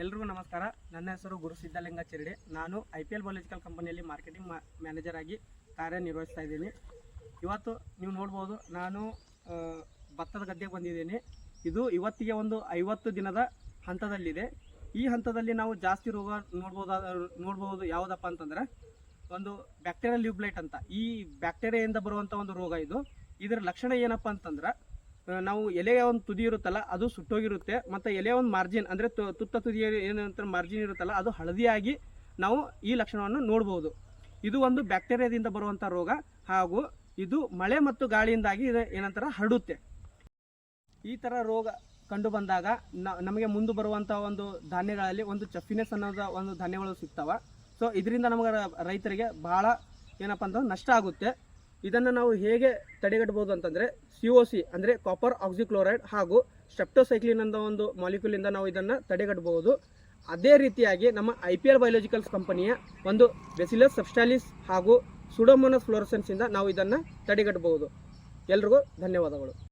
ಎಲ್ರಿಗೂ ನಮಸ್ಕಾರ. ನನ್ನ ಹೆಸರು ಗುರು ಸಿದ್ದಲಿಂಗ ಚಿರಡೆ. ನಾನು ಐ ಪಿ ಎಲ್ ಬಯಾಲಜಿಕಲ್ ಕಂಪನಿಯಲ್ಲಿ ಮಾರ್ಕೆಟಿಂಗ್ ಮ್ಯಾನೇಜರ್ ಆಗಿ ಕಾರ್ಯನಿರ್ವಹಿಸ್ತಾ ಇದ್ದೀನಿ. ಇವತ್ತು ನೀವು ನೋಡ್ಬೋದು ನಾನು ಭತ್ತದ ಗದ್ದೆಗೆ ಬಂದಿದ್ದೀನಿ. ಇದು ಇವತ್ತಿಗೆ ಒಂದು ಐವತ್ತು ದಿನದ ಹಂತದಲ್ಲಿದೆ. ಈ ಹಂತದಲ್ಲಿ ನಾವು ಜಾಸ್ತಿ ರೋಗ ನೋಡ್ಬೋದಾದ ನೋಡ್ಬೋದು ಯಾವುದಪ್ಪ ಅಂತಂದ್ರೆ, ಒಂದು ಬ್ಯಾಕ್ಟೀರಿಯಲ್ ಲ್ಯೂಬ್ಲೈಟ್ ಅಂತ. ಈ ಬ್ಯಾಕ್ಟೀರಿಯಾದಿಂದ ಬರುವಂಥ ಒಂದು ರೋಗ ಇದು. ಇದರ ಲಕ್ಷಣ ಏನಪ್ಪ ಅಂತಂದ್ರೆ ನಾವು ಎಲೆಯ ಒಂದು ತುದಿ ಇರುತ್ತಲ್ಲ, ಅದು ಸುಟ್ಟೋಗಿರುತ್ತೆ. ಮತ್ತು ಎಲೆಯ ಒಂದು ಮಾರ್ಜಿನ್ ಅಂದರೆ ತುತ್ತ ತುದಿಯ ಏನಂತ ಮಾರ್ಜಿನ್ ಇರುತ್ತಲ್ಲ, ಅದು ಹಳದಿಯಾಗಿ ನಾವು ಈ ಲಕ್ಷಣವನ್ನು ನೋಡ್ಬೋದು. ಇದು ಒಂದು ಬ್ಯಾಕ್ಟೀರಿಯಾದಿಂದ ಬರುವಂಥ ರೋಗ, ಹಾಗೂ ಇದು ಮಳೆ ಮತ್ತು ಗಾಳಿಯಿಂದಾಗಿ ಇದು ಏನಂತಾರೆ ಹರಡುತ್ತೆ. ಈ ಥರ ರೋಗ ಕಂಡು ಬಂದಾಗ ನಮಗೆ ಮುಂದೆ ಬರುವಂಥ ಒಂದು ಧಾನ್ಯಗಳಲ್ಲಿ ಒಂದು ಚಫಿನೆಸ್ ಅನ್ನೋದ ಒಂದು ಧಾನ್ಯಗಳು ಸಿಗ್ತಾವ. ಸೊ ಇದರಿಂದ ನಮಗೆ ರೈತರಿಗೆ ಭಾಳ ಏನಪ್ಪ ಅಂತಂದ್ರೆ ನಷ್ಟ ಆಗುತ್ತೆ. ಇದನ್ನು ನಾವು ಹೇಗೆ ತಡೆಗಟ್ಟಬಹುದು ಅಂತಂದರೆ ಸಿ ಒ ಸಿ ಅಂದರೆ ಕಾಪರ್ ಆಕ್ಸಿಕ್ಲೋರೈಡ್ ಹಾಗೂ ಸ್ಟೆಪ್ಟೋಸೈಕ್ಲಿನ್ ಅಂತ ಒಂದು ಮಾಲಿಕ್ಯೂಲಿಂದ ನಾವು ಇದನ್ನು ತಡೆಗಟ್ಟಬಹುದು ಅದೇ ರೀತಿಯಾಗಿ ನಮ್ಮ ಐ ಪಿ ಎಲ್ ಬಯೋಲಜಿಕಲ್ಸ್ ಕಂಪನಿಯ ಒಂದು ಬೆಸಿಲಸ್ ಸಬ್ಸ್ಟಾಲಿಸ್ ಹಾಗೂ ಸುಡೋಮೋನಸ್ ಫ್ಲೋರಸೆನ್ಸಿಂದ ನಾವು ಇದನ್ನು ತಡೆಗಟ್ಟಬಹುದು ಎಲ್ರಿಗೂ ಧನ್ಯವಾದಗಳು.